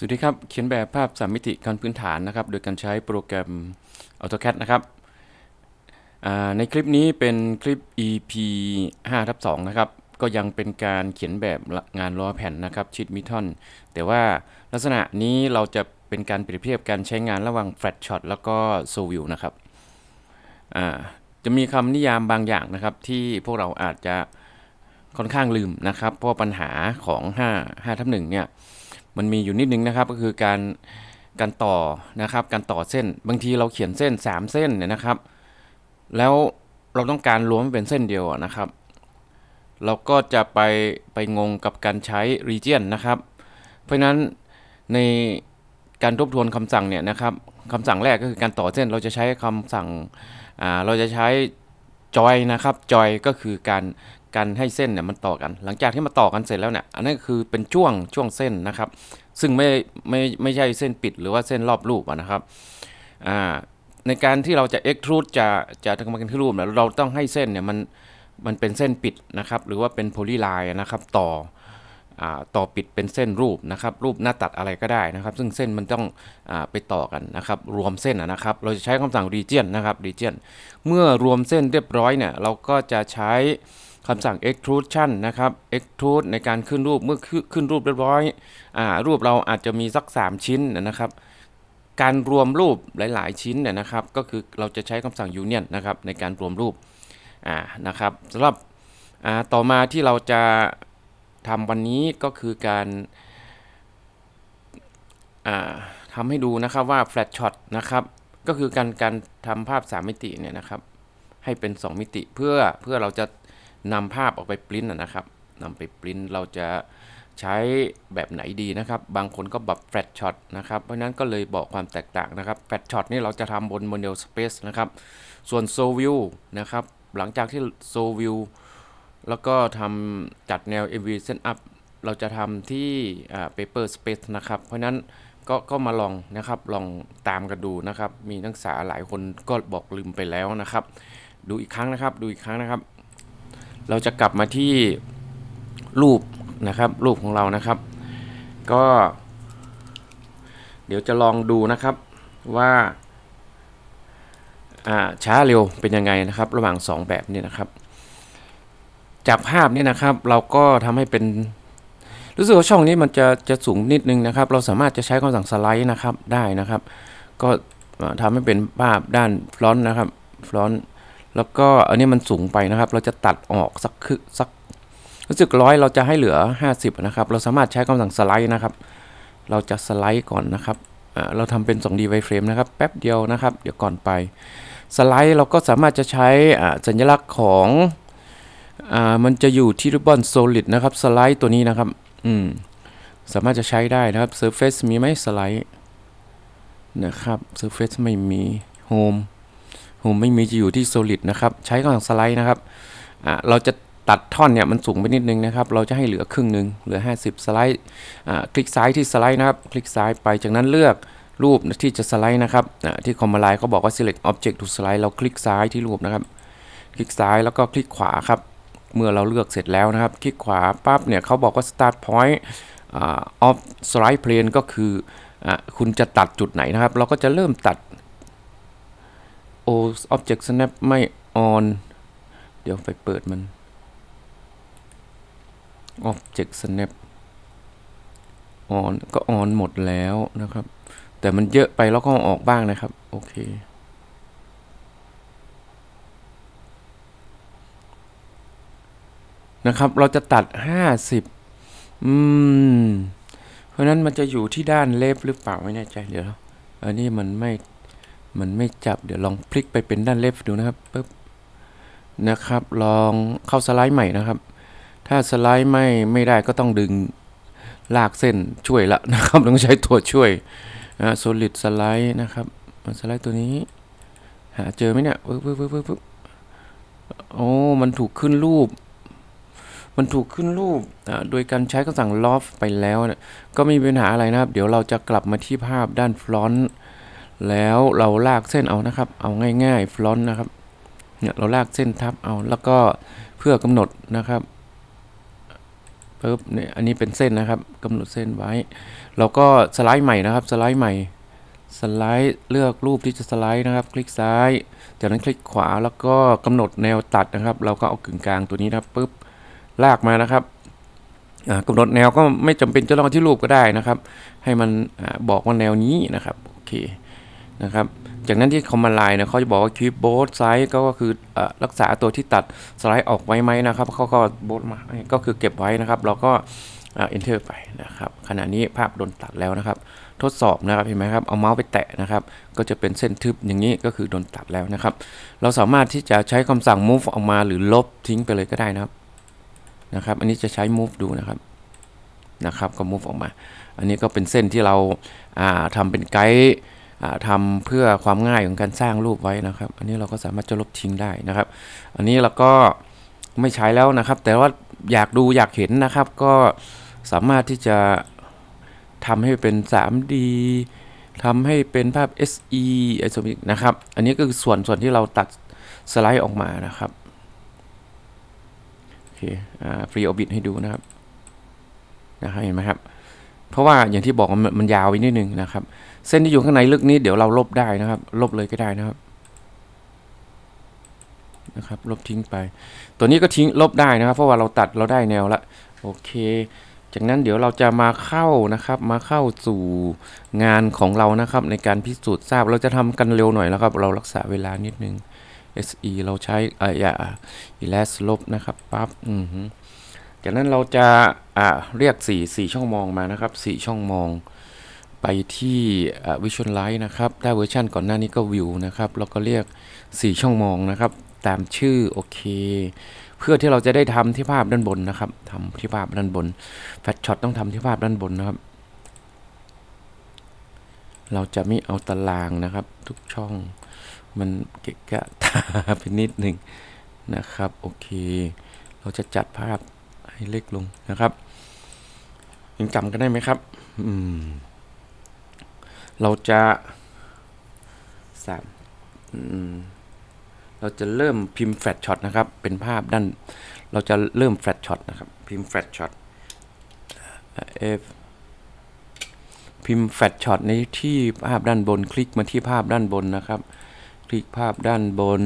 สวัสดีครับ เขียนแบบภาพสามมิติขั้นพื้นฐานนะครับ โดยการใช้โปรแกรม AutoCAD นะครับ ในคลิปนี้เป็นคลิป EP 5ทับ2นะครับ ก็ยังเป็นการเขียนแบบงานล้อแผ่นนะครับ ชิดมิทอน แต่ว่าลักษณะนี้เราจะเป็นการเปรียบเทียบการใช้งานระหว่าง Flat Shot แล้วก็ s o v i e w นะครับ จะมีคำนิยามบางอย่างนะครับ ที่พวกเราอาจจะค่อนข้างลืมนะครับ เพราะปัญหาของ 5 5ทับ1เนี่ย มันมีอยู่นิดนึงนะครับก็คือการการต่อนะครับ การต่อเส้นบางทีเราเขียนเส้น 3 เส้นเนี่ยนะครับ แล้วเราต้องการรวมเป็นเส้นเดียวนะครับ เราก็จะไปไปงงกับการใช้ region นะครับ เพราะฉะนั้นในการทบทวนคำสั่งเนี่ยนะครับคำสั่งแรกก็คือการต่อเส้นเราจะใช้คำสั่งอ่าเราจะใช้ joy นะครับ joy ก็คือการ การให้เส้นเนี่ยมันต่อกัน หลังจากที่มาต่อกันเสร็จแล้วเนี่ยอันนั้นคือเป็นช่วงช่วงเส้นนะครับ ซึ่งไม่ไม่ไม่ใช่เส้นปิดหรือว่าเส้นรอบรูปนะครับอ่าในการที่เราจะ extrude จะจะทำการขึ้นรูปเนี่ยเราต้องให้เส้นเนี่ยมันมันเป็นเส้นปิดนะครับ หรือว่าเป็นโพลีไลน์นะครับต่ออ่าต่อปิดเป็นเส้นรูปนะครับ รูปหน้าตัดอะไรก็ได้นะครับ ซึ่งเส้นมันต้องอาไปต่อกันนะครับ รวมเส้นนะครับ เราจะใช้คำสั่ง region นะครับ region เมื่อรวมเส้นเรียบร้อยเนี่ยเราก็จะใช้ คำสั่ง extrusion นะครับ extrude ในการขึ้นรูปเมื่อขึ้นรูปเรียบร้อยอ่ารูปเราอาจจะมีสัก 3 ชิ้นนะครับ การรวมรูปหลาย ๆ ชิ้นเนี่ยนะครับ ก็คือเราจะใช้คำสั่ง union นะครับในการรวมรูปอ่านะครับสำหรับอ่าต่อมาที่เราจะทำวันนี้ก็คือการอ่าทำให้ดูนะครับว่า flat shot นะครับก็คือการการทำภาพ 3 มิติเนี่ยนะครับให้เป็น 2 มิติเพื่อเพื่อเราจะ นำภาพออกไปปริ้นนะครับนำไปปริ้นเราจะใช้แบบไหนดีนะครับ บางคนก็แบบแฟลตช็อตนะครับ เพราะนั้นก็เลยบอกความแตกต่างนะครับ แฟลตช็อตนี่เราจะทำบนโมเดลสเปซนะครับ ส่วนโซวิวนะครับ หลังจากที่โซวิวแล้วก็ทำจัดแนว MV Set Up เราจะทำที่อ่า Paper Space นะครับ เพราะฉะนั้นก็ก็มาลองนะครับ ลองตามกันดูนะครับ มีนักศึกษาหลายคนก็บอกลืมไปแล้วนะครับ ดูอีกครั้งนะครับ ดูอีกครั้งนะครับ เราจะกลับมาที่รูปนะครับรูปของเรานะครับ ก็ เดี๋ยวจะลองดูนะครับว่าช้าเร็วเป็นยังไงนะครับ ระหว่าง 2 แบบนี้นะครับ จากภาพนี้นะครับ เราก็ทำให้เป็นรู้สึกว่าช่องนี้มันจะจะสูงนิดนึงนะครับ เราสามารถจะใช้คำสั่งสไลด์นะครับได้นะครับ ก็อ่าทำให้เป็นภาพด้านฟลอนต์นะครับฟลอนต์ แล้วก็อันนี้มันสูงไปนะครับ เราจะตัดออกสักคือสักรู้สึกร้อยเราจะให้เหลือ 50 นะครับ เราสามารถใช้คำสั่งสไลด์นะครับ เราจะสไลด์ก่อนนะครับ เราทำเป็น 2D wireframe นะครับ แป๊บเดียวนะครับ เดี๋ยวก่อนไป สไลด์เราก็สามารถจะใช้สัญลักษณ์ของอมันจะอยู่ที่ ribbon solid นะครับ สไลด์ตัวนี้นะครับ อืม สามารถจะใช้ได้นะครับ surface มีไหมสไลด์นะครับ surface ไม่มี home ผมไม่มีจะอยู่ที่ solid นะครับ ใช้กำลังสไลด์นะครับอ่าเราจะตัดท่อนเนี่ยมันสูงไปนิดนึงนะครับ เราจะให้เหลือครึ่งหนึ่งเหลือ 50 สไลด์อ่าคลิกซ้ายที่สไลด์นะครับ คลิกซ้ายไปจากนั้นเลือกรูปที่จะสไลด์นะครับอ่าที่คอมมาไลน์เขาบอกว่า select object to slide เราคลิกซ้ายที่รูปนะครับ คลิกซ้ายแล้วก็คลิกขวาครับ เมื่อเราเลือกเสร็จแล้วนะครับ คลิกขวาปั๊บเนี่ยเขาบอกว่า start point อ่า of slide plane ก็คืออ่าคุณจะตัดจุดไหนนะครับ เราก็จะเริ่มตัด o object snap ไม่ on เดี๋ยวไปเปิดมัน object snap on ก็ on หมดแล้วนะครับ แต่มันเยอะไปแล้วก็ออกบ้างนะครับ โอเค นะครับ เราจะตัด 50 อืม เพราะนั้นมันจะอยู่ที่ด้านเล็บหรือเปล่าไม่แน่ใจ เดี๋ยว อันนี้มันไม่ มันไม่จับเดี๋ยวลองพลิกไปเป็นด้านเล็บดูนะครับปึ๊บนะครับ ลองเข้าสไลด์ใหม่นะครับ ถ้าสไลด์ไม่ไม่ได้ก็ต้องดึงลากเส้นช่วยละนะครับต้องใช้ตัวช่วยนะ solid สไลด์นะครับสไลด์ตัวนี้ หาเจอไหมเนี่ยปึ๊บปึ๊บปึ๊บปึ๊บโอ้มันถูกขึ้นรูป มันถูกขึ้นรูปอ่าโดยการใช้คำสั่ง loft ไปแล้วนี่ยก็ไม่มีปัญหาอะไรนะครับ เดี๋ยวเราจะกลับมาที่ภาพด้านฟลอนต์ แล้วเราลากเส้นเอานะครับ เอาง่ายๆฟลอนต์นะครับ เนี่ยเราลากเส้นทับเอา แล้วก็เพื่อกำหนดนะครับปุ๊บเนี่ยอันนี้เป็นเส้นนะครับกำหนดเส้นไว้ เราก็สไลด์ใหม่นะครับ สไลด์ใหม่ สไลด์เลือกรูปที่จะสไลด์นะครับ คลิกซ้าย จากนั้นคลิกขวาแล้วก็กำหนดแนวตัดนะครับ เราก็เอากึ่งกลางตัวนี้นะครับปุ๊บลากมานะครับอ่ากำหนดแนวก็ไม่จำเป็นจะต้องที่รูปก็ได้นะครับ ให้มันอบอกว่าแนวนี้นะครับ โอเค นะครับ จากนั้นที่คอมมานด์ไลน์นะเขาจะบอกว่า keep both side ก็คือรักษาตัวที่ตัดสไลด์ออกไว้ไหมนะครับเขาก็โบสมาก็คือเก็บไว้นะครับ เราก็เอ่า enter ไปนะครับขณะนี้ภาพโดนตัดแล้วนะครับ ทดสอบนะครับเห็นไหมครับเอาเมาส์ไปแตะนะครับ ก็จะเป็นเส้นทึบอย่างนี้ก็คือโดนตัดแล้วนะครับ เราสามารถที่จะใช้คำสั่ง move ออกมาหรือลบทิ้งไปเลยก็ได้นะครับนะครับ อันนี้จะใช้ move ดูนะครับนะครับก็ move ออกมา อันนี้ก็เป็นเส้นที่เราาทำเป็นไกด์ อ่าทำเพื่อความง่ายของการสร้างรูปไว้นะครับ อันนี้เราก็สามารถจะลบทิ้งได้นะครับ อันนี้เราก็ไม่ใช้แล้วนะครับ แต่ว่าอยากดูอยากเห็นนะครับ ก็สามารถที่จะทำให้เป็น 3D ทำให้เป็นภาพ SE isometric นะครับ อันนี้ก็คือส่วนส่วนที่เราตัดสไลด์ออกมานะครับโอเคอ่าฟรีออบิทให้ดูนะครับนะครับเห็นไหมครับ เพราะว่าอย่างที่บอกมันมันยาวไปนิดนึงนะครับ เส้นที่อยู่ข้างในลึกนี้เดี๋ยวเราลบได้นะครับ ลบเลยก็ได้นะครับนะครับ ลบทิ้งไป ตัวนี้ก็ทิ้งลบได้นะครับ เพราะว่าเราตัดเราได้แนวละโอเค จากนั้นเดี๋ยวเราจะมาเข้านะครับ มาเข้าสู่งานของเรานะครับ ในการพิสูจน์ทราบเราจะทำกันเร็วหน่อยแล้วครับ เรารักษาเวลานิดนึง SE เราใช้อ่ออย่า elas ลบนะครับปั๊บอือจากนั้นเราจะอ่าเรียก4 4ช่องมองมานะครับ4ช่องมอง ไปที่อ่า Visualize นะครับถ้าเวอร์ชันก่อนหน้านี้ก็ View นะครับ แล้วก็เรียก 4 ช่องมองนะครับ ตามชื่อ โอเค เพื่อที่เราจะได้ทำที่ภาพด้านบนนะครับทำที่ภาพด้านบน แฟลชช็อตต้องทำที่ภาพด้านบนนะครับ เราจะไม่เอาตารางนะครับ ทุกช่อง มันเกะกะตาไปนิดหนึ่งนะครับ โอเค เราจะจัดภาพให้เล็กลงนะครับยังจำกันได้ไหมครับ อืม เราจะสามเราจะเริ่มพิมพ์แฟลชช็อตนะครับ เป็นภาพด้าน เราจะเริ่มแฟลชช็อตนะครับ พิมพ์แฟลชช็อต F พิมพ์แฟลชช็อตในที่ภาพด้านบน คลิกมาที่ภาพด้านบนนะครับ คลิกภาพด้านบน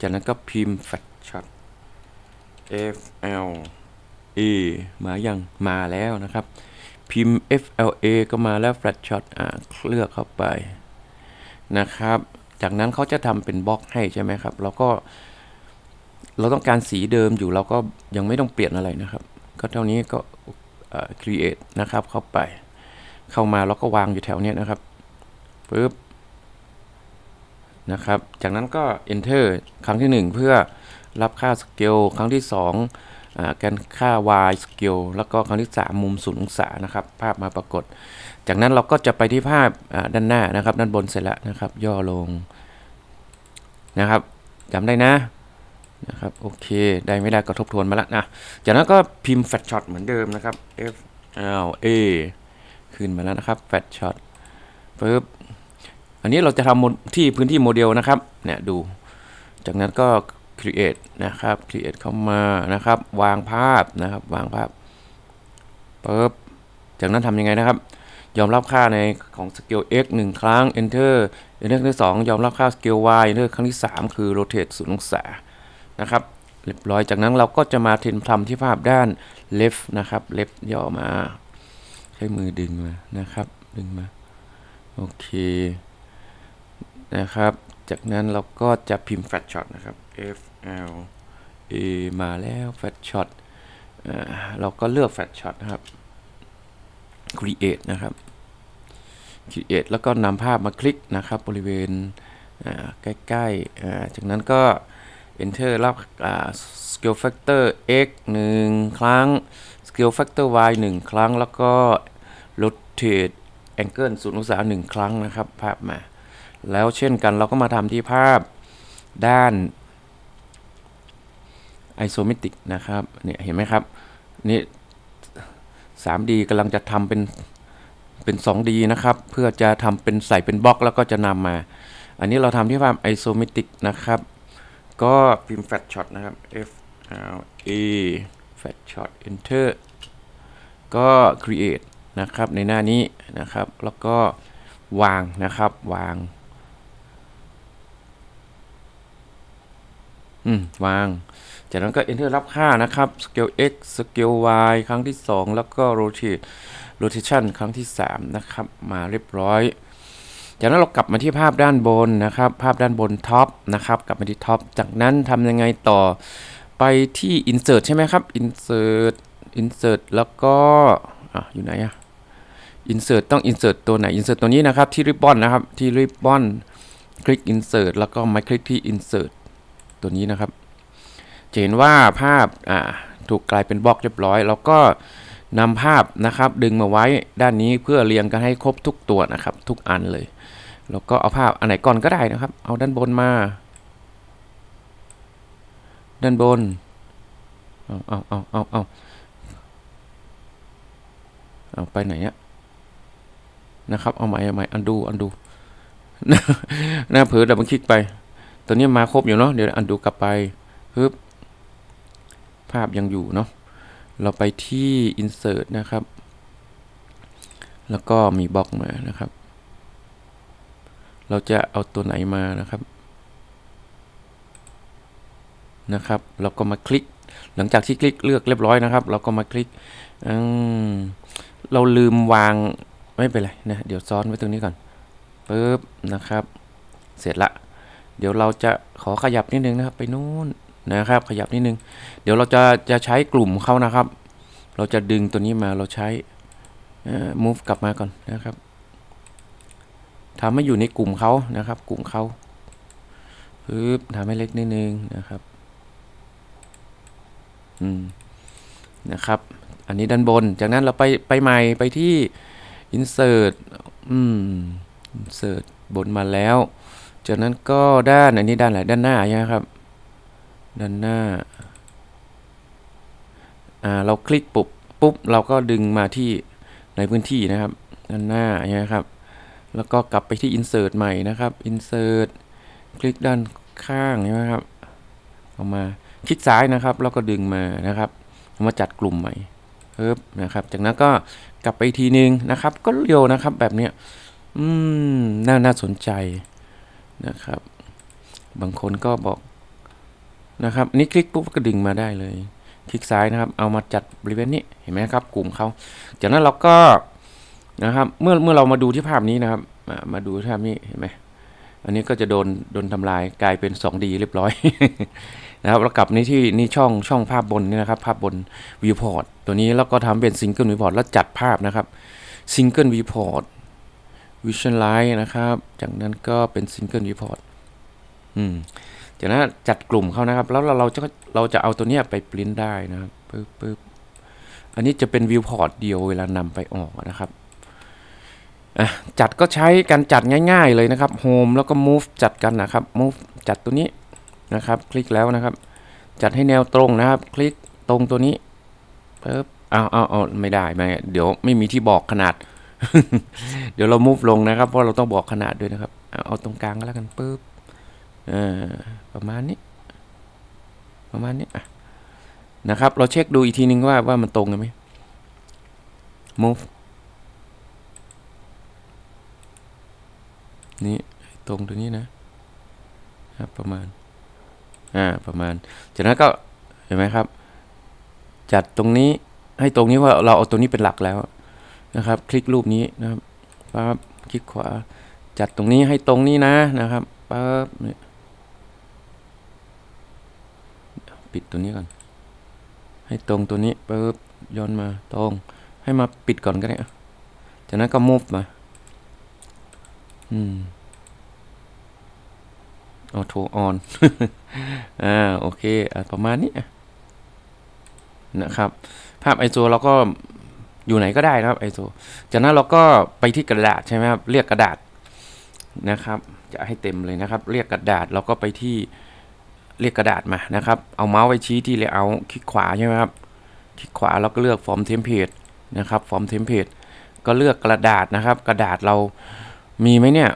จากนั้นก็พิมพ์แฟลชช็อต F L A มาอยังมาแล้วนะครับ พิมพ์ FLA ก็มาแล้ว Flat Shot อ่าเลือกเข้าไปนะครับ จากนั้นเขาจะทำเป็นบล็อกให้ใช่ไหมครับเราก็เราต้องการสีเดิมอยู่เราก็ยังไม่ต้องเปลี่ยนอะไรนะครับ ก็เท่านี้ก็ create นะครับเข้าไป เข้ามาแล้วก็วางอยู่แถวเนี้ยนะครับปึ๊บนะครับ จากนั้นก็ enter ครั้งที่ 1 เพื่อรับค่าสเกลครั้งที่2อ่า การค่า y scale แล้วก็ครั้งที่3มุม0องศานะครับ ภาพมาปรากฏ จากนั้นเราก็จะไปที่ภาพด้านหน้านะครับ ด้านบนเสร็จแล้วนะครับ ย่อลงนะครับจำได้นะนะครับโอเค ได้ไม่ได้ก็ทบทวนมาแล้วนะจากนั้นก็พิมพ์ fat shot เหมือนเดิมนะครับ f l a ขึ้นมาแล้วนะครับ fat shot ปึ๊บอันนี้เราจะทำที่พื้นที่โมเดลนะครับเนี่ยดู จากนั้นก็ create นะครับ create เข้ามานะครับ วางภาพนะครับ วางภาพปึ๊บจากนั้นทำยังไงนะครับ ยอมรับค่าในของสเกล x 1 ครั้ง enter enter ครั้งที่2ยอมรับค่าสเกล y enter ครั้งที่ 3 คือ rotate 0องศานะครับเรียบร้อยจากนั้นเราก็จะมาททำที่ภาพด้าน left นะครับ left ย่อมา ใช้มือดึงมานะครับ ดึงมา โอเคนะครับ จากนั้นเราก็จะพิมพ์ flat shot นะครับ F L A มาแล้ว flat shot อ่าเราก็เลือก flat shot นะครับ create นะครับ create แล้วก็นำภาพมาคลิกนะครับบริเวณใกล้ๆจากนั้นก็ enter รับ scale factor x 1 ครั้ง scale factor y 1 ครั้ง แล้วก็ rotate angle 0องศา1ครั้งนะครับ ภาพมา แล้วเช่นกันเราก็มาทำที่ภาพด้าน isometric นะครับเนี่ยเห็นไหมครับนี่ 3D กำลังจะทำเป็นเป็น 2D นะครับ เพื่อจะทำเป็นใส่เป็นบล็อกแล้วก็จะนำมา อันนี้เราทำที่ภาพ isometric นะครับ ก็พิมพ์ flat shot นะครับ F L A flat shot enter ก็ create นะครับในหน้านี้นะครับ แล้วก็วางนะครับวาง อืม วาง จากนั้นก็ enter รับค่านะครับ scale x scale y ครั้งที่ 2 แล้วก็ rotate rotation ครั้งที่ 3 นะครับ มาเรียบร้อย จากนั้นเรากลับมาที่ภาพด้านบนนะครับ ภาพด้านบนท็อปนะครับ กลับมาที่ท็อป จากนั้นทำยังไงต่อ ไปที่ insert ใช่ไหมครับ insert insert แล้วก็อะอยู่ไหนอะ insert ต้อง insert ตัวไหน insert ตัวนี้นะครับ ที่ ribbon นะครับ ที่ ribbon คลิก insert แล้วก็มาคลิกที่ insert ตัวนี้นะครับจะเห็นว่าภาพอ่าถูกกลายเป็นบล็อกเรียบร้อย แล้วก็นำภาพนะครับดึงมาไว้ด้านนี้เพื่อเรียงกันให้ครบทุกตัวนะครับ ทุกอันเลย แล้วก็เอาภาพอันไหนก่อนก็ได้นะครับ เอาด้านบนมา ด้านบนเอาเอาเอาเอาเอาเอาไปไหนอะนะครับ เอาใหม่เอาใหม่อันดูอันดูหน้าเผลอดับเบิลคลิกไป ตอนนี้มาครบอยู่เนาะเดี๋ยวอันดูกลับไปปึ๊บภาพยังอยู่เนาะเราไปที่ insert นะครับ แล้วก็มีบล็อกมานะครับ เราจะเอาตัวไหนมานะครับนะครับ เราก็มาคลิก หลังจากที่คลิกเลือกเรียบร้อยนะครับ เราก็มาคลิกอืมเราลืมวางไม่เป็นไรนะ เดี๋ยวซ้อนไว้ตรงนี้ก่อนปึ๊บนะครับ เสร็จละ เดี๋ยวเราจะขอขยับนิดนึงนะครับไปนู่นนะครับ ขยับนิดนึง เดี๋ยวเราจะจะใช้กลุ่มเขานะครับ เราจะดึงตัวนี้มาเราใช้ move กลับมาก่อนนะครับทำให้อยู่ในกลุ่มเขานะครับ กลุ่มเขาปึ๊บทำให้เล็กนิดนึงนะครับอืมนะครับ อันนี้ด้านบน จากนั้นเราไปไปใหม่ไปที่ insert อืม insert บนมาแล้ว จากนั้นก็ด้านอันนี้ด้านไหนด้านหน้าใช่ไหมครับ ด้านหน้าอ่าเราคลิกปุ๊บปุ๊บเราก็ดึงมาที่ในพื้นที่นะครับ ด้านหน้าใช่ไหมครับ แล้วก็กลับไปที่ insert ใหม่นะครับ insert คลิกด้านข้างใช่ไหมครับเอามาคลิกซ้ายนะครับ แล้วก็ดึงมานะครับมาจัดกลุ่มใหม่เพิ่มนะครับ จากนั้นก็กลับไปทีนึงนะครับ ก็เร็วนะครับแบบเนี้ยอืมน่าน่าสนใจ นะครับ บางคนก็บอกนะครับนี่คลิกปุ๊บก็ดึงมาได้เลย คลิกซ้ายนะครับ เอามาจัดบริเวณนี้เห็นไหมครับ กลุ่มเขาจากนั้นเราก็นะครับ เมื่อเมื่อเรามาดูที่ภาพนี้นะครับ มามาดูภาพนี้เห็นไหมอันนี้ก็จะโดนโดนทำลายกลายเป็น 2D เรียบร้อยนะครับแล้วกลับนี่ที่นี่ช่องช่องภาพบนนี่นะครับ ภาพบน viewport ตัวนี้แล้วก็ทำเป็น single viewport แล้วจัดภาพนะครับ single viewport vision light นะครับ จากนั้นก็เป็น single viewport อืมจากนั้นจัดกลุ่มเขานะครับ แล้วเราเราจะเราจะเอาตัวเนี้ยไปปริ้นได้นะครับปึ๊บปึ๊บอันนี้จะเป็นวิวพอร์ตเดียวเวลานำไปออกนะครับอะจัดก็ใช้การจัดง่าย ๆเลยนะครับ Home แล้วก็ Move จัดกันนะครับ Move จัดตัวนี้นะครับ คลิกแล้วนะครับ จัดให้แนวตรงนะครับ คลิกตรงตัวนี้ปึ๊บเอาเอาเอาไม่ได้ไม่เดี๋ยวไม่มีที่บอกขนาด เดี๋ยวเรา move ลงนะครับ เพราะเราต้องบอกขนาดด้วยนะครับ เอาเอาตรงกลางก็แล้วกันปึ๊บอประมาณนี้ ประมาณนี้นะครับ เราเช็คดูอีกทีนึงว่าว่ามันตรงกันไหม move นี่ตรงตัวนี้นะครับประมาณ อ่า ประมาณ จากนั้นก็ เห็นไหมครับ จัดตรงนี้ให้ตรงนี้ว่าเราเอาตัวนี้เป็นหลักแล้ว นะครับ คลิกรูปนี้นะครับปั๊บคลิกขวาจัดตรงนี้ให้ตรงนี้นะนะครับปั๊บเนี่ยปิดตัวนี้ก่อน ให้ตรงตัวนี้ปึ๊บย้อนมาตรง ให้มาปิดก่อนก็ได้จากนั้นก็ move มาอืมออโทออนอ่าโอเคอประมาณนี้นะครับ ภาพไอโซเราก็ อยู่ไหนก็ได้นะครับไอโซจากนั้นเราก็ไปที่กระดาษใช่ไหมครับ เรียกกระดาษนะครับ จะให้เต็มเลยนะครับ เรียกกระดาษเราก็ไปที่เรียกกระดาษมานะครับ เอาเมาส์ไปชี้ที่เลเยอร์คลิกขวาใช่ไหมครับ คลิกขวาแล้วก็เลือกฟอร์มเทมเพลตนะครับ ฟอร์มเทมเพลตก็เลือกกระดาษนะครับ กระดาษเรามีไหมเนี่ย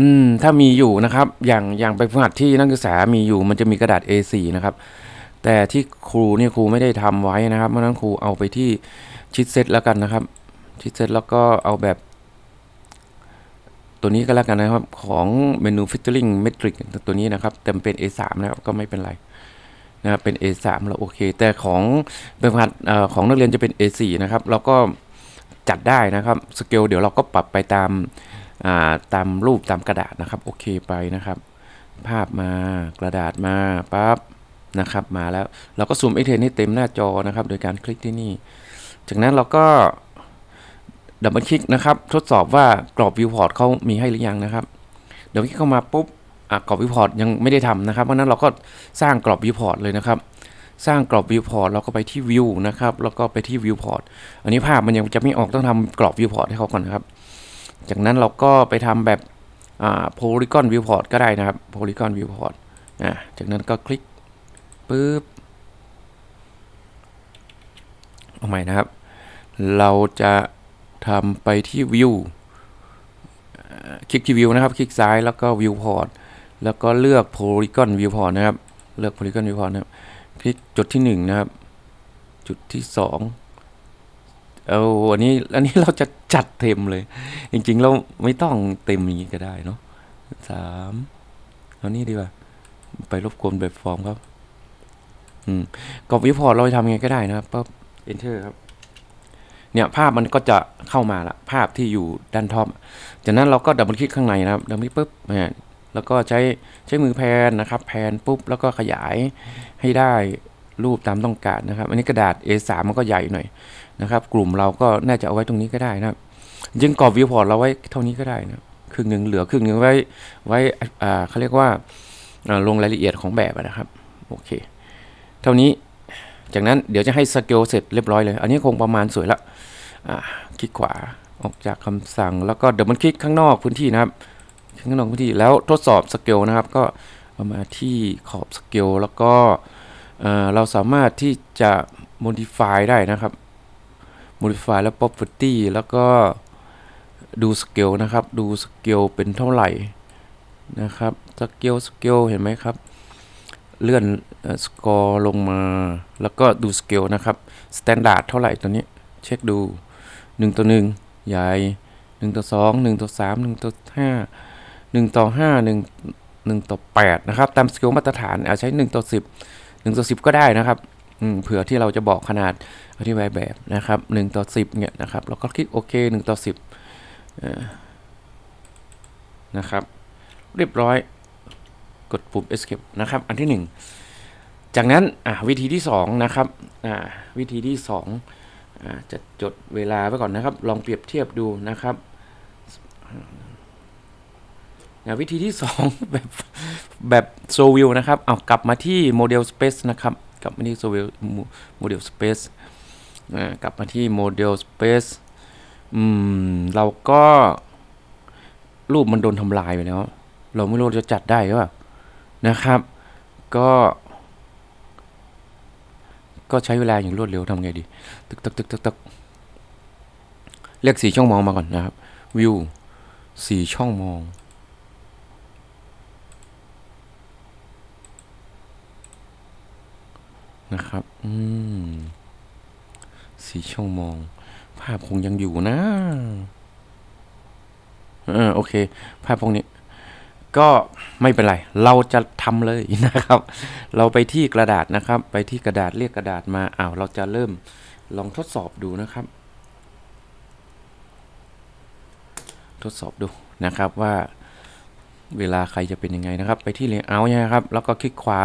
อืม ถ้ามีอยู่นะครับ อย่างอย่างไปฝึกหัดที่นักศึกษามีอยู่ มันจะมีกระดาษ A4 นะครับ แต่ที่ครูเนี่ยครูไม่ได้ทำไว้นะครับ เพราะนั้นครูเอาไปที่ ชิดเซตแล้วกันนะครับ ชิดเซตแล้วก็เอาแบบ ตัวนี้ก็แล้วกันนะครับ ของเมนู filtering metric ตัวนี้นะครับ แต่มันเป็น A3 นะครับ ก็ไม่เป็นไรนะครับเป็น A3 แล้วโอเค แต่ของเป็นพันของนักเรียนจะเป็น A4 นะครับเราก็จัดได้นะครับสเกลเดี๋ยวเราก็ปรับไปตามาตามรูปตามกระดาษนะครับโอเคไปนะครับ ภาพมากระดาษมาปั๊บนะครับมาแล้วเราก็ซูม X10 ให้เต็มหน้าจอนะครับ โดยการคลิกที่นี่ จากนั้นเราก็ดับเบิลคลิกนะครับ ทดสอบว่ากรอบวิวพอร์ตเขามีให้หรือยังนะครับ เดี๋ยวคลิกเข้ามาปุ๊บอกรอบวิวพอร์ตยังไม่ได้ทำนะครับเพราะนั้นเราก็สร้างกรอบวิวพอร์ตเลยนะครับ สร้างกรอบวิวพอร์ตเราก็ไปที่วิวนะครับ แล้วก็ไปที่วิวพอร์ตอันนี้ภาพมันยังจะไม่ออกต้องทำกรอบวิวพอร์ตให้เขาก่อนนะครับ จากนั้นเราก็ไปทำแบบอ่า polygon viewport ก็ได้นะครับ polygon viewport อ่าจากนั้นก็คลิกปุ๊บเอาใหม่นะครับ เราจะทำไปที่วิวคลิกที่วิวนะครับ คลิกซ้ายแล้วก็ viewport แล้วก็เลือก polygon viewport นะครับ เลือก polygon viewport นะครับ คลิกจุดที่หนึ่งนะครับ จุดที่สองเอาอันนี้ อันนี้เราจะจัดเต็มเลย จริงๆ เราไม่ต้องเต็มอย่างนี้ก็ได้เนาะสามเอานี่ดีกว่า ไปรบกวนแบบฟอร์มครับ อืมกรอบวิวพอร์ตเราจะทำยังไงก็ได้นะครับปั๊บ enter ครับ เนี่ยภาพมันก็จะเข้ามาละภาพที่อยู่ด้านท็อปจากนั้นเราก็ดับเบิลคลิกข้างในนะครับดับเบิลคลิกปุ๊บเนี่ยแล้วก็ใช้ใช้มือแพนนะครับแพนปุ๊บแล้วก็ขยายให้ได้รูปตามต้องการนะครับ อันนี้กระดาษ A3 มันก็ใหญ่หน่อยนะครับ กลุ่มเราก็น่าจะเอาไว้ตรงนี้ก็ได้นะครับยึงกรอบวิวพอร์ตเราไว้เท่านี้ก็ได้นะครึ่งหนึ่งเหลือครึ่งหนึ่งไว้ไว้อ่าเขาเรียกว่าลงรายละเอียดของแบบนะครับโอเค เท่านี้จากนั้นเดี๋ยวจะให้สเกลเสร็จเรียบร้อยเลย อันนี้คงประมาณสวยละ คลิกขวาออกจากคำสั่ง แล้วก็เดี๋ยวมันคลิกข้างนอกพื้นที่นะครับข้างนอกพื้นที่แล้วทดสอบสเกลนะครับ ก็เอามาที่ขอบสเกลแล้วก็เอ่อเราสามารถที่จะ modify ได้นะครับ modify แล้ว property แล้วก็ดูสเกลนะครับ ดูสเกลเป็นเท่าไหร่นะครับสเกลสเกลเห็นไหมครับ เลื่อนสกอร์ลงมา แล้วก็ดูสเกลนะครับสแตนดาร์ดเท่าไหร่ตัวนี้ เช็คดู 1 ต่อ 1 ใหญ่ 1 ต่อ 2 1 ต่อ 3 1 ต่อ 5 1 ต่อ 5 1 1 ต่อ 8 นะครับ ตามสเกลมาตรฐานอาจใช้ 1 ต่อ 10 1 ต่อ 10 ก็ได้นะครับอืมเผื่อที่เราจะบอกขนาดอธิบายแบบนะครับ 1 ต่อ 10 เนี่ยนะครับ เราก็คลิกโอเค 1 ต่อ 10 นะครับ เรียบร้อยกดปุ่ม escape นะครับ อันที่ 1 จากนั้นอะวิธีที่ 2 นะครับอ่าวิธีที่2อ่า จะจดเวลาไว้ก่อนนะครับ ลองเปรียบเทียบดูนะครับอ่าวิธีที่ 2 แบบแบบโซวิวนะครับ เอากลับมาที่โมเดล Space นะครับ กลับมาที่โซวิวโมเดล Space อ่ากลับมาที่โมเดล Space อืม เราก็ รูปมันโดนทำลายไปแล้ว เราไม่รู้จะจัดได้หรือเปล่านะครับ ก็ ก็ใช้เวลาอย่างรวดเร็วทำไงดี ตึกตึกตึกตึกตึกเรียกสีช่องมองมาก่อนนะครับ วิวสีช่องมอง นะครับ อืม สีช่องมอง ภาพคงยังอยู่นะเออโอเค ภาพพวกนี้ ก็ไม่เป็นไร เราจะทำเลยนะครับ เราไปที่กระดาษนะครับ ไปที่กระดาษเรียกกระดาษมาอ้าวเราจะเริ่มลองทดสอบดูนะครับ ทดสอบดูนะครับว่าเวลาใครจะเป็นยังไงนะครับ ไปที่ layout เนี่ยนะครับ แล้วก็คลิกขวา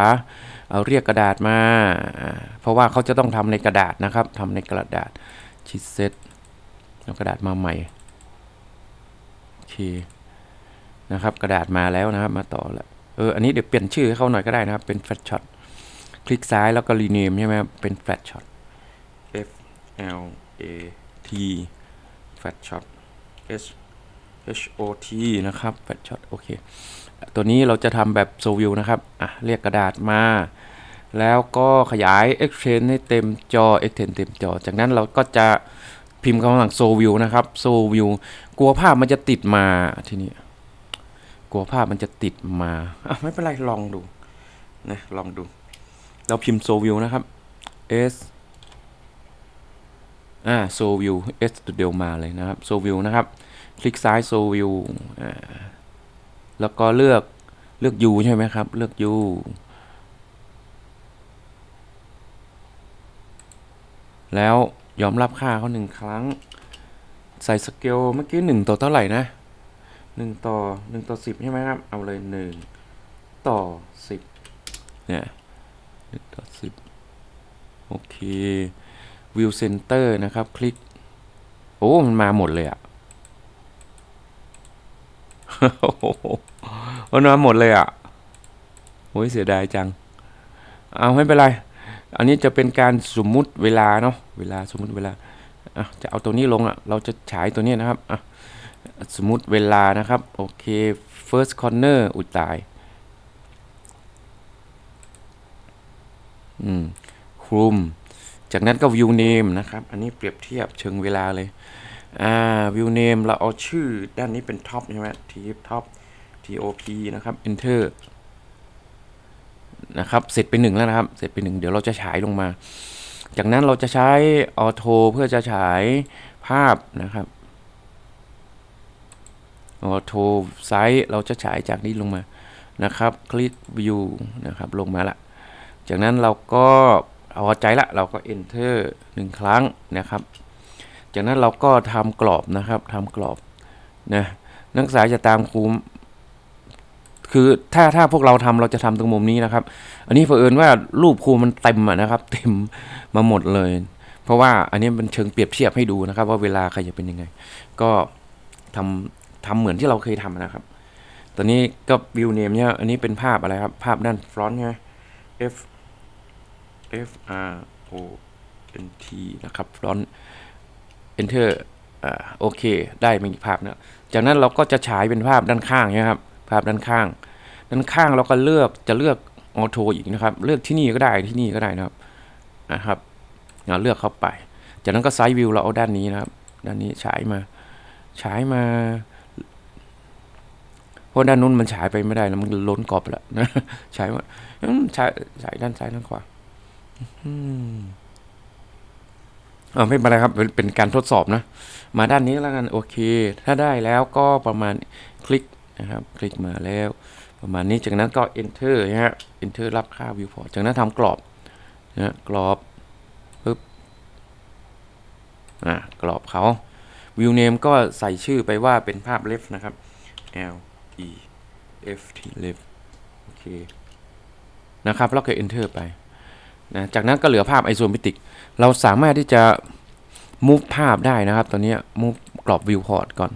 เอาเรียกกระดาษมา เพราะว่าเขาจะต้องทำในกระดาษนะครับทำในกระดาษชิดเซตเอากระดาษมาใหม่โอเค นะครับ กระดาษมาแล้วนะครับ มาต่อล้วเอออันนี้เดี๋ยวเปลี่ยนชื่อให้เขาหน่อยก็ได้นะครับ เป็น flat shot คลิกซ้ายแล้วก็ rename ใช่ไหมครับเป็น flat shot F L A T flat shot H H O T นะครับ flat shot โอเคตัวนี้เราจะทำแบบโซวิวนะครับอะเรียกกระดาษมา แล้วก็ขยาย extend ให้เต็มจอ extend เต็มจอ จากนั้นเราก็จะพิมพ์คำสั่งโซวิวนะครับโซวิวกลัวภาพมันจะติดมาทีนี้ ลัวภาพมันจะติดมาอะไม่เป็นไรลองดูนะลองดู เราพิมพ์โซวิวนะครับ S อ่าโซวิว S Studio มาเลยนะครับโซวิวนะครับ คลิกซ้ายโซวิวอ่าแล้วก็เลือกเลือก U ใช่ไหมครับ เลือก U แล้วยอมรับค่าเขาหนึ่งครั้ง ใส่สเกลเมื่อกี้หนึ่งต่อเท่าไหร่นะ หนึ่งต่อหนึ่งต่อสิบใช่ไหมครับ เอาเลยหนึ่งต่อสิบเนี่ยหนึ่งต่อสิบโอเค View Center นะครับ คลิก โอ้ มันมาหมดเลยอะโอ้โหมันมาหมดเลยอะโอ้ยเสียดายจัง เอาไม่เป็นไร อันนี้จะเป็นการสมมุติเวลาเนาะเวลาสมมุติเวลาอะจะเอาตัวนี้ลงอะ เราจะฉายตัวนี้นะครับอะ สมมุติเวลานะครับ โอเค first corner อุตาย อืมคลุมจากนั้นก็ view name นะครับ อันนี้เปรียบเทียบเชิงเวลาเลย อ่า view name เราเอาชื่อด้านนี้เป็น top ใช่ไหม t top top นะครับ enter นะครับ เสร็จไปหนึ่งแล้วนะครับ เสร็จไปหนึ่งเดี๋ยวเราจะฉายลงมา จากนั้นเราจะใช้ออโทเพื่อจะฉายภาพนะครับ ออโทไซส์เราจะฉายจากนี้ลงมานะครับ คลิก view นะครับลงมาละจากนั้นเราก็เอาใจละเราก็ enter หนึ่งครั้งนะครับ จากนั้นเราก็ทำกรอบนะครับทำกรอบนะนักศึกษาจะตามครูคือถ้าถ้าพวกเราทำเราจะทำตรงมุมนี้นะครับ อันนี้เผอิญว่ารูปครูมันเต็มอะนะครับ เต็มมาหมดเลย เพราะว่าอันนี้เป็นเชิงเปรียบเทียบให้ดูนะครับ ว่าเวลาใครจะเป็นยังไง ก็ทำ ทำเหมือนที่เราเคยทำนะครับ ตอนนี้ก็วิวเนมเนี่ย อันนี้เป็นภาพอะไรครับ ภาพด้านฟรอนต์ใช่ไหม F F R O N T นะครับฟรอนต์ enter อ่าโอเค ได้มีภาพนะจากนั้นเราก็จะฉายเป็นภาพด้านข้างนะครับ ภาพด้านข้าง ด้านข้างเราก็เลือกจะเลือกออโทอีกนะครับ เลือกที่นี่ก็ได้ที่นี่ก็ได้นะครับนะครับเราเลือกเข้าไป จากนั้นก็ไซด์วิวเราเอาด้านนี้นะครับ ด้านนี้ฉายมาฉายมา เพราะด้านนู้นมันฉายไปไม่ได้แล้วมันล้นกรอบแล้วนะฉายมาฉายฉายด้านซ้ายด้านขวาอืมอ่าไม่เป็นไรครับเป็นการทดสอบนะ มาด้านนี้แล้วกันโอเค ถ้าได้แล้วก็ประมาณคลิกนะครับ คลิกมาแล้ว ประมาณนี้จากนั้นก็ enter นะฮะ enter รับค่า viewport จากนั้นทำกรอบนะกรอบปึ๊บอ่ากรอบเขา view name ก็ใส่ชื่อไปว่าเป็นภาพ left นะครับ L E F T left โอเคนะครับแล้วก็ enter ไปนะจากนั้นก็เหลือภาพ isometric เราสามารถที่จะ move ภาพได้นะครับ ตอนนี้ move กรอบ viewport ก่อน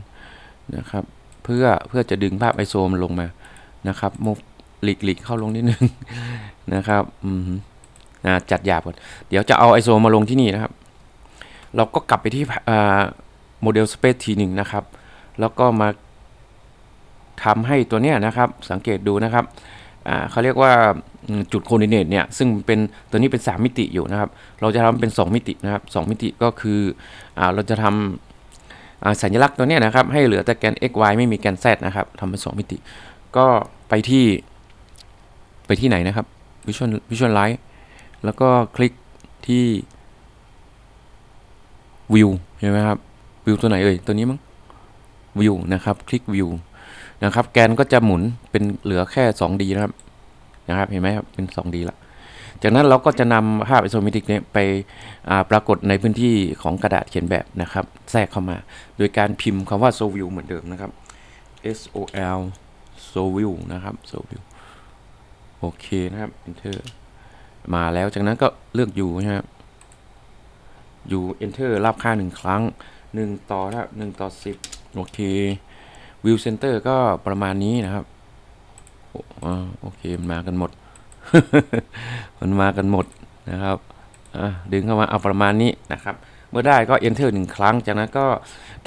นะครับ เพื่อเพื่อจะดึงภาพ iso มันลงมานะครับ move หลีกหลีกเข้าลงนิดนึงนะครับอืมนะจัดหยาบก่อน เดี๋ยวจะเอา iso มาลงที่นี่นะครับ เราก็กลับไปที่โมเดล space ทีหนึ่งนะครับ แล้วก็มา ทำให้ตัวเนี้ยนะครับสังเกตดูนะครับเขาเรียกว่าจุดโคดิเนตเนี่ยซึ่งเป็นตัวนี้เป็น 3 มิติอยู่นะครับ เราจะทำเป็น 2 มิตินะครับ 2 มิติก็คืออเราจะทำอ่าสัญลักษณ์ตัวเนี้ยนะครับ ให้เหลือแต่แกน x y ไม่มีแกน z นะครับทำเป็น 2 มิติ ก็ไปที่ไปที่ไหนนะครับ Visual Visual Light แล้วก็คลิกที่ View ใช่ไหมครับ View ตัวไหนเอ่ยตัวนี้มั้ง View นะครับ คลิก View นะครับ แกนก็จะหมุนเป็นเหลือแค่ 2D นะครับนะครับ เห็นไหมครับ เป็น 2D ละจากนั้นเราก็จะนำภาพ isometric เนี่ยไปปรากฏในพื้นที่ของกระดาษเขียนแบบนะครับ แทรกเข้ามา โดยการพิมพ์คำว่า so view เหมือนเดิมนะครับ S O L so view นะครับ so view โอเคนะครับ enter มาแล้วจากนั้นก็เลือก U นะครับ U enter รับค่า1ครั้ง 1 ต่อถ้า1ต่อ 10 โอเค view center ก็ประมาณนี้นะครับโอโอเคมันมากันหมด มันมากันหมดนะครับดึงเข้ามาเอาประมาณนี้นะครับ เมื่อได้ก็ enter หนึ่งครั้ง จากนั้นก็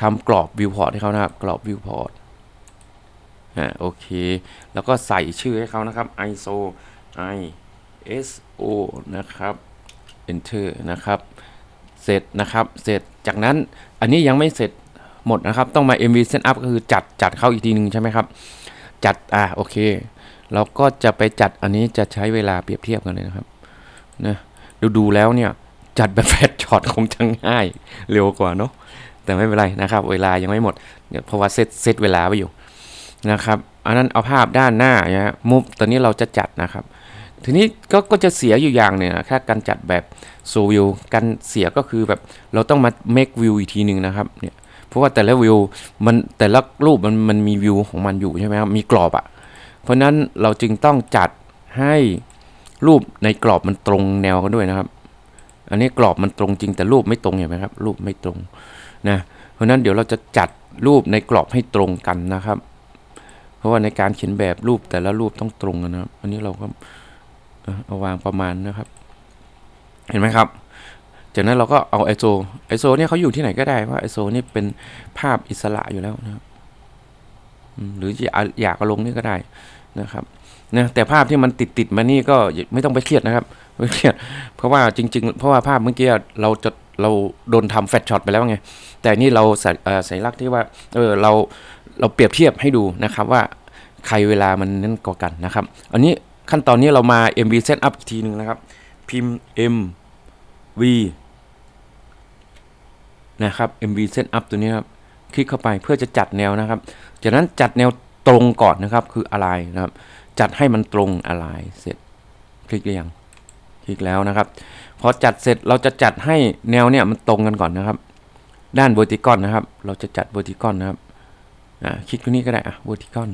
ทำกรอบ viewport ให้เขานะครับ กรอบ viewport อ่าโอเค แล้วก็ใส่ชื่อให้เขานะครับ iso i s o นะครับ enter นะครับ เสร็จนะครับ เสร็จ จากนั้นอันนี้ยังไม่เสร็จ หมดนะครับ ต้องมา mv setup ก็คือจัดจัดเข้าอีกทีหนึ่งใช่ไหมครับ จัดอ่าโอเค เราก็จะไปจัดอันนี้จะใช้เวลาเปรียบเทียบกันเลยนะครับนะดูดูแล้วเนี่ยจัดแบบแฟลชช็อตคงจะง่ายเร็วกว่าเนาะแต่ไม่เป็นไรนะครับ เวลายังไม่หมดเดี๋ยเพราะว่าเซตเซตเวลาไวอยู่นะครับ อันนั้นเอาภาพด้านหน้านะฮะมุมตอนนี้เราจะจัดนะครับทีนี้ก็ก็จะเสียอยู่อย่างเนี่ยนะถ้าการจัดแบบโซวิวการเสียก็คือแบบเราต้องมา make view อีกทีหนึ่งนะครับเนี่ย เพราะว่าแต่ละวิวมันแต่ละรูปมันมันมีวิวของมันอยู่ใช่ไหมครับมีกรอบอะ่ะ เพราะนั้นเราจึงต้องจัดให้รูปในกรอบมันตรงแนวกันด้วยนะครับ อันนี้กรอบมันตรงจริงแต่รูปไม่ตรงเห็นไหมครับ รูปไม่ตรงนะเพราะนั้นเดี๋ยวเราจะจัดรูปในกรอบให้ตรงกันนะครับ เพราะว่าในการเขียนแบบรูปแต่ละรูปต้องตรงกันนะครับ อันนี้เราก็เอาวางประมาณนะครับ เห็นไหมครับ จากนั้นเราก็เอา ISO ISO เนี่ยเขาอยู่ที่ไหนก็ได้เพราะ ISO นี่เป็นภาพอิสระอยู่แล้วนะครับหรือจะอยากลงนี่ก็ได้นะครับนะแต่ภาพที่มันติดติดมานี่ก็ไม่ต้องไปเครียดนะครับไม่เครียดเพราะว่าจริง ๆ เพราะว่าภาพเมื่อกี้เราจะเราโดนทำแฟชช็อตไปแล้วไงแต่นี่เราใส่เอ่อสัญลักษณ์ที่ว่าเออเราเราเปรียบเทียบให้ดูนะครับว่าใครเวลามันนั่นกว่ากันนะครับ อันนี้ขั้นตอนนี้เรามา MV set up อีกทีหนึ่งนะครับ พิมพ์ M V นะครับ MV set up ตัวนี้ครับคลิกเข้าไปเพื่อจะจัดแนวนะครับ จากนั้นจัดแนวตรงก่อนนะครับคืออะไรนะครับ จัดให้มันตรงอะไรเสร็จคลิกหรือยังคลิกแล้วนะครับพอจัดเสร็จเราจะจัดให้แนวเนี่ยมันตรงกันก่อนนะครับ ด้าน vertical นนะครับ เราจะจัด vertical นนะครับอ่าคลิกตรงนี้ก็ได้อะ vertical น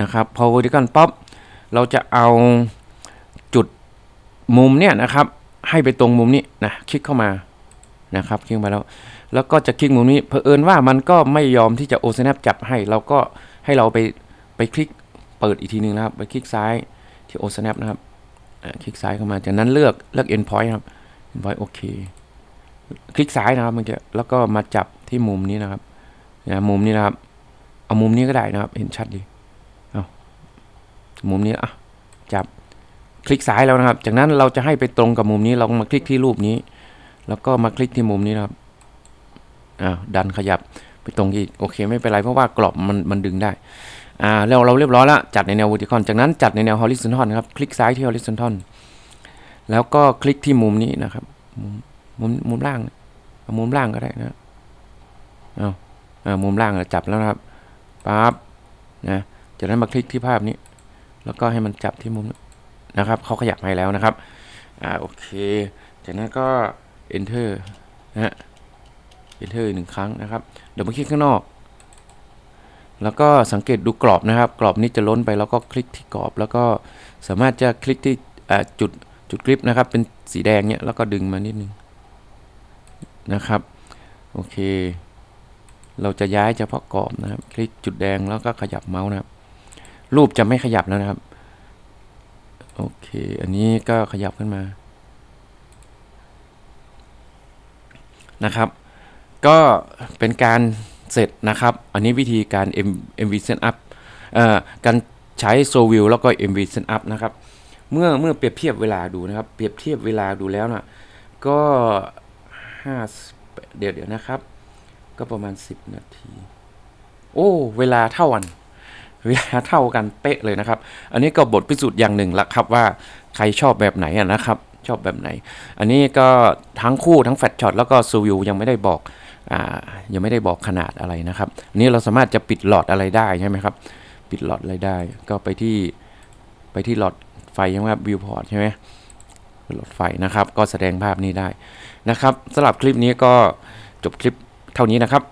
นะครับ พอ vertical ป๊อปเราจะเอาจุดมุมเนี่ยนะครับ ให้ไปตรงมุมนี้นะคลิกเข้ามา นะครับคลิกมาแล้ว แล้วก็จะคลิกมุมนี้เผอิญว่ามันก็ไม่ยอมที่จะ o s n a p จับให้ เราก็ให้เราไปไปคลิกเปิดอีกทีหนึงนะครับ ไปคลิกซ้ายที่ o s n a p นะครับคลิกซ้ายเข้ามา จากนั้นเลือกเลือก endpoint ครับ endpoint โอเค คลิกซ้ายนะครับมันจะแล้วก็มาจับที่มุมนี้นะครับนะมุมนี้นะครับ เอามุมนี้ก็ได้นะครับ เห็นชัดดีเอามุมนี้อะจับคลิกซ้ายแล้วนะครับ จากนั้นเราจะให้ไปตรงกับมุมนี้ เรามาคลิกที่รูปนี้ แล้วก็มาคลิกที่มุมนี้นะครับอ้าดันขยับไปตรงอีกโอเคไม่เป็นไรเพราะว่ากรอบมันมันดึงได้อ่าแล้วเราเรียบร้อยแล้วจัดในแนว vertical จากนั้นจัดในแนว horizontal นะครับคลิกซ้ายที่ horizontal แล้วก็คลิกที่มุมนี้นะครับ มุมมุมมุมล่างเอามุมล่างก็ได้นะเอาเอามุมล่างเราจับแล้วนะครับปั๊บนะจากนั้นมาคลิกที่ภาพนี้ แล้วก็ให้มันจับที่มุมนี้นะครับเขาขยับให้แล้วนะครับอ่าโอเค จากนั้นก็ enter นะฮะ enter อีกหนึ่งครั้งนะครับ เดี๋ยวมาคลิกข้างนอก แล้วก็สังเกตดูกรอบนะครับ กรอบนี้จะล้นไปแล้วก็คลิกที่กรอบ แล้วก็สามารถจะคลิกที่จุดจุดกริปนะครับ เป็นสีแดงเนี้ยแล้วก็ดึงมานิดนึงนะครับโอเค เราจะย้ายเฉพาะกรอบนะครับ คลิกจุดแดงแล้วก็ขยับเมาส์นะครับ รูปจะไม่ขยับแล้วนะครับ โอเค อันนี้ก็ขยับขึ้นมา นะครับ ก็เป็นการเสร็จนะครับ อันนี้วิธีการ M MV Set Up เอ่อการใช้ s o v i e w แล้วก็ MV Set Up นะครับ เมื่อเมื่อเปรียบเทียบเวลาดูนะครับ เปรียบเทียบเวลาดูแล้วนะก็ห้าเดี๋ยวเดี๋ยวนะครับ ก็ประมาณ 10 นาที โอ้ เวลาเท่ากันเวลาเท่ากันเป๊ะเลยนะครับ อันนี้ก็บทพิสูจน์อย่างหนึ่งละครับว่าใครชอบแบบไหนนะครับ ชอบแบบไหน อันนี้ก็ทั้งคู่ทั้งแฟลชช็อตแล้วก็ซูวิวยังไม่ได้บอกอ่ายังไม่ได้บอกขนาดอะไรนะครับอันนี้เราสามารถจะปิดหลอดอะไรได้ใช่ไหมครับ ปิดหลอดอะไรได้ ก็ไปที่ไปที่หลอดไฟใช่ไหมครับวิวพอร์ตใช่ไหมหลอดไฟนะครับ ก็แสดงภาพนี้ได้นะครับสำหรับคลิปนี้ก็จบคลิปเท่านี้นะครับ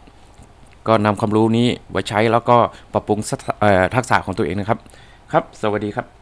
ก็นำความรู้นี้ไว้ใช้แล้วก็ปรับปรุงทักษะของตัวเองนะครับ ครับ สวัสดีครับ